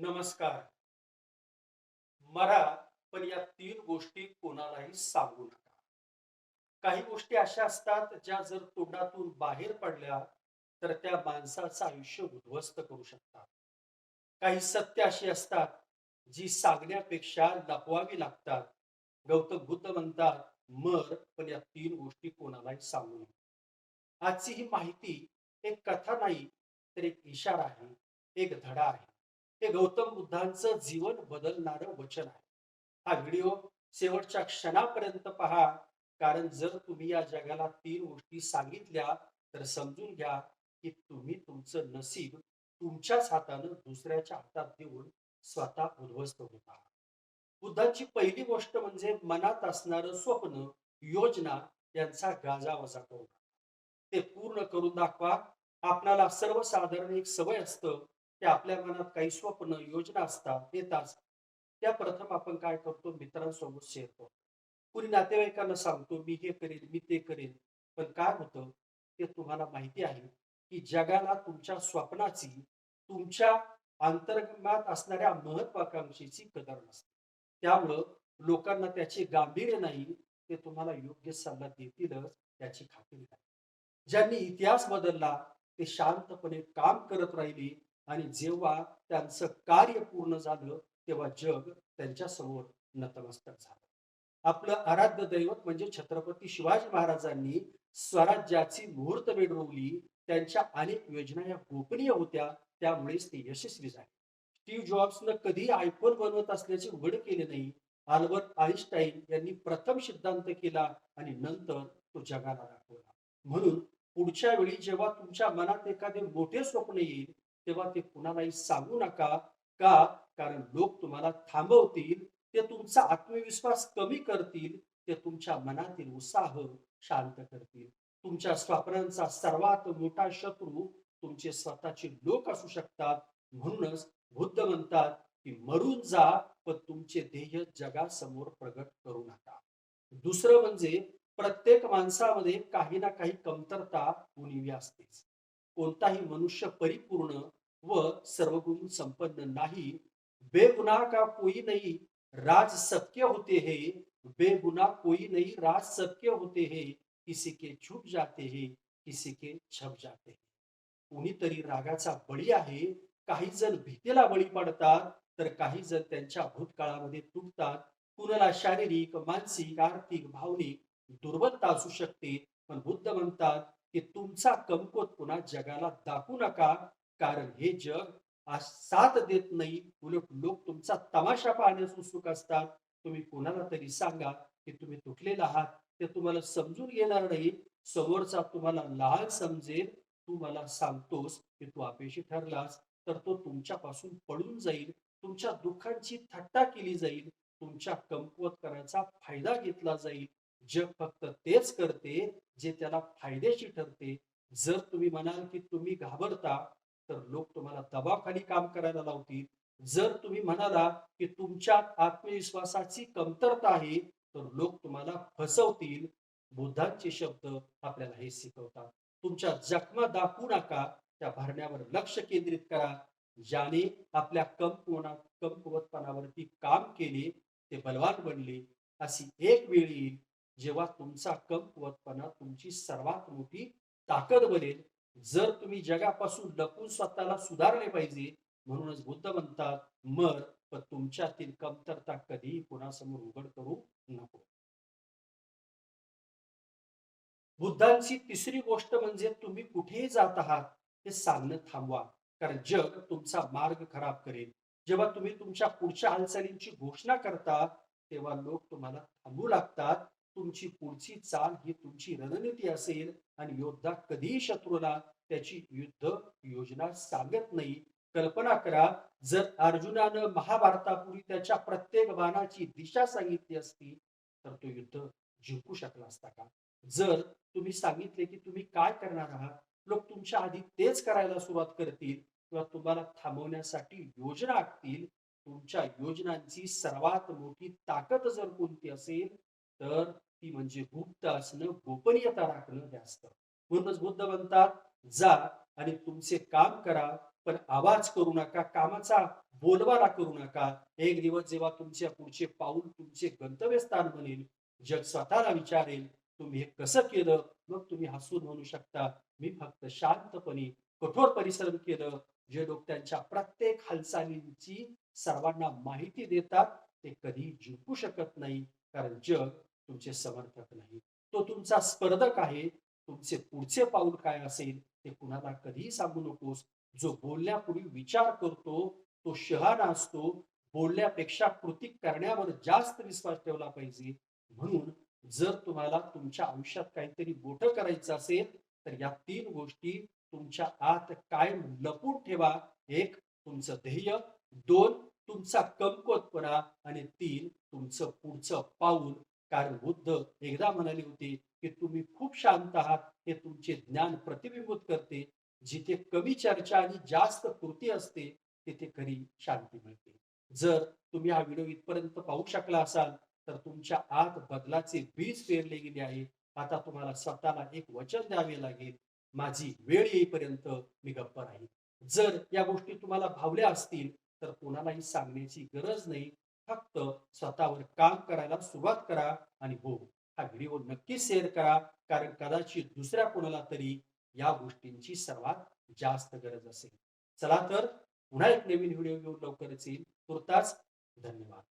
नमस्कार. मरा पण या तीन गोष्टी कोणालाही सांगू नका. काही गोष्टी अशा असतात ज्या जर तोंडातून बाहेर पडल्या तर त्या माणसाचं आयुष्य उद्ध्वस्त करू शकतात. काही सत्य अशी असतात जी सांगण्यापेक्षा लपवावी लागतात. गौतम बुद्ध म्हणतात मर पण या तीन गोष्टी कोणालाही सांगू नका. आजची ही माहिती एक कथा नाही तर एक इशारा आहे एक धडा आहे. हे गौतम बुद्धांचं जीवन बदलणारं वचन आहे. हा व्हिडिओ शेवटच्या क्षणापर्यंत पहा. कारण जर तुम्ही या जगाला तीन गोष्टी सांगितल्या तर समजून घ्या की तुम्ही तुमचं नसीब तुमच्याच हातानं दुसऱ्याच्या हातात देऊन स्वतः उद्ध्वस्त होत. आहात बुद्धांची पहिली गोष्ट म्हणजे मनात असणारं स्वप्न योजना यांचा गाजावाजा करू ते पूर्ण करून दाखवा. आपणाला सर्वसाधारण एक सवय असतं की आपल्या मनात काही स्वप्न योजना असतात येतात त्या प्रथम आपण काय करतो? मित्रांसोबत शेअर करतो. कुणी नातेवाईकांना सांगतो मी हे करेन मी ते करेन. पण काय होतं? ते तुम्हाला माहिती आहे की जगाला तुमच्या स्वप्नाची तुमच्या अंतर्गमात असणाऱ्या महत्वाकांक्षेची कदर नसते. त्यामुळं लोकांना त्याचे गांभीर्य नाही ते तुम्हाला योग्य सल्ला देतीलच त्याची खात्री नाही. ज्यांनी इतिहास बदलला ते शांतपणे काम करत राहिले आणि जेव्हा त्यांचं कार्य पूर्ण झालं तेव्हा जग त्यांच्यासमोर नतमस्तक झालं. आपलं आराध्य दैवत म्हणजे छत्रपती शिवाजी महाराजांनी स्वराज्याची मुहूर्त वेळ रोवली त्यांच्या अनेक योजना या गोपनीय होत्या त्यामुळेच ते यशस्वी झाले. स्टीव्ह जॉब्सनं कधी आयफोन बनवत असल्याचे उघड केले नाही. आल्बर्ट आईन्स्टाईन यांनी प्रथम सिद्धांत केला आणि नंतर तो जगाला दाखवला. म्हणून पुढच्या वेळी जेव्हा तुमच्या मनात एखादे मोठे स्वप्न येईल तेव्हा ते कुणालाही सांगू नका का? कारण लोक तुम्हाला थांबवतील ते तुमचा आत्मविश्वास कमी करतील ते तुमच्या मनातील उत्साह शांत करतील. तुमच्या स्वप्नांचा सर्वात मोठा शत्रू तुमचे स्वतःचे लोक असू शकतात. म्हणूनच बुद्ध म्हणतात की मरून जा पण तुमचे ध्येय जगासमोर प्रगट करू नका. दुसरं म्हणजे प्रत्येक माणसामध्ये काही ना काही कमतरता उणिवी असतेच. कोणताही मनुष्य परिपूर्ण व सर्वगुण संपन्न नाही. बेगुना का कोई नहीं राज सबके होते हैं? बेगुना कोई नहीं राज सबके होते हैं? किसी के छुप जाते हैं किसी के छप जाते हैं. कोणीतरी रागाचा बळी आहे काही जण भीतीला बळी पडतात तर काही जण त्यांच्या भूतकाळामध्ये तुटतात. कुणाला शारीरिक मानसिक आर्थिक भावनिक दुर्बलता असू शकते पण बुद्ध म्हणतात की तुमचा कमकोत पुन्हा जगाला दाखवू नका. कारण हे जग आज साथ देत नाही. उलट लोक तुमचा तमाशा पाहण्यास उत्सुक असतात. तुम्ही कोणाला तरी सांगा की तुम्ही तुटलेला आहात. ते तुम्हाला समजून घेणार नाही. समोरचा तुम्हाला लहान समजेल. तू मला सांगतोस की तू अपयशी ठरलास तर तो तुमच्यापासून पळून जाईल. तुमच्या दुःखांची थट्टा केली जाईल. तुमच्या कमकुवत करण्याचा फायदा घेतला जाईल. जग फक्त तेच करते जे त्याला फायदेशी ठरते. जर तुम्ही म्हणाल की तुम्ही घाबरता तर लोक तुम्हाला दबावाखाली काम करायला लावतील. जर तुम्ही म्हणाला की तुमच्यात आत्मविश्वासाची कमतरता आहे तर लोक तुम्हाला फसवतील. बुद्धांचे शब्द आपल्याला हे शिकवतात. तुमच्या जखमा दाखवू नका त्या भरण्यावर लक्ष केंद्रित करा. ज्याने आपल्या कमकुवना कमकुवतपणावरती काम केले ते बलवान बनले. अशी एक वेळ येईल जेव्हा तुमचा कमकुवतपणा तुमची सर्वात मोठी ताकद बनेल. जर तुम्ही जगापासून लपून स्वतःला सुधारले पाहिजे म्हणूनच बुद्ध म्हणतात मर पण तुमच्यातील कमतरता कधीही कुणासमोर उघड करू नको. बुद्धांची तिसरी गोष्ट म्हणजे तुम्ही कुठेही जात आहात हे सांगणं थांबवा. कारण जग तुमचा मार्ग खराब करेल. जेव्हा तुम्ही तुमच्या पुढच्या हालचालींची घोषणा करता तेव्हा लोक तुम्हाला थांबू लागतात. तुमची पुढची चाल ही तुमची रणनीती असेल आणि योद्धा कधीही शत्रूला त्याची युद्ध योजना सांगत नाही. कल्पना करा जर अर्जुनानं महाभारतापूर्वी त्याच्या प्रत्येक बाणाची दिशा सांगितली असती तर तो युद्ध जिंकू शकला असता का? जर तुम्ही सांगितले की तुम्ही काय करणार आहात लोक तुमच्या आधी तेच करायला सुरुवात करतील किंवा तुम्हाला थांबवण्यासाठी योजना आखतील. तुमच्या योजनांची सर्वात मोठी ताकद जर कोणती असेल तर ती म्हणजे गुप्त असणं गोपनीयता राखणं हे असतं म्हणूनच बुद्ध म्हणतात जा आणि तुमचे काम करा पण आवाज करू नका कामाचा बोलवारा करू नका. एक दिवस जेव्हा तुमच्या पुढचे पाऊल तुमचे गंतव्यस्थान बनेल जग स्वतःला विचारेल तुम्ही हे कसं केलं? मग तुम्ही हसून म्हणू शकता मी फक्त शांतपणे कठोर परिश्रम केलं. जे लोक त्यांच्या प्रत्येक हालचालींची सर्वांना माहिती देतात ते कधी जिंकू शकत नाही. कारण जग तुमचे समर्थक नाही तो तुमचा स्पर्धक आहे. तुमचे पुढचे पाऊल काय असेल ते कुणाला कधीही सांगू नकोस. जो बोलण्यापूर्वी विचार करतो तो शहाणा असतो. बोलण्यापेक्षा कृती करण्यावर जास्त विश्वास ठेवला पाहिजे. म्हणून जर तुम्हाला तुमच्या आयुष्यात काहीतरी मोठं करायचं असेल तर या तीन गोष्टी तुमच्या आत कायम लपून ठेवा. एक तुमचं ध्येय. दोन तुमचा कमकुवतपणा. आणि तीन तुमचं पुढचं पाऊल. कारण बुद्ध एकदा म्हणाले होते की तुम्ही खूप शांत आहात हे तुमचे ज्ञान प्रतिबिंबित करते. जिथे कमी चर्चा आणि जास्त कृती असते तिथे खरी शांती मिळते. जर तुम्ही हा व्हिडिओ इथपर्यंत पाहू शकला असाल तर तुमच्या आत बदलाचे बीज पेरले गेले आहे. आता तुम्हाला स्वतःला एक वचन द्यावे लागेल. माझी वेळ येईपर्यंत मी गप्प राहील जर या गोष्टी तुम्हाला भावल्या असतील तर कोणालाही सांगण्याची गरज नाही. फक्त स्वतःवर काम करायला सुरुवात करा आणि हो हा व्हिडिओ नक्की शेअर करा. कारण कदाचित दुसऱ्या कोणाला तरी या गोष्टींची सर्वात जास्त गरज असेल. चला तर पुन्हा एक नवीन व्हिडिओ घेऊन लवकरच येईल. तुर्तास धन्यवाद.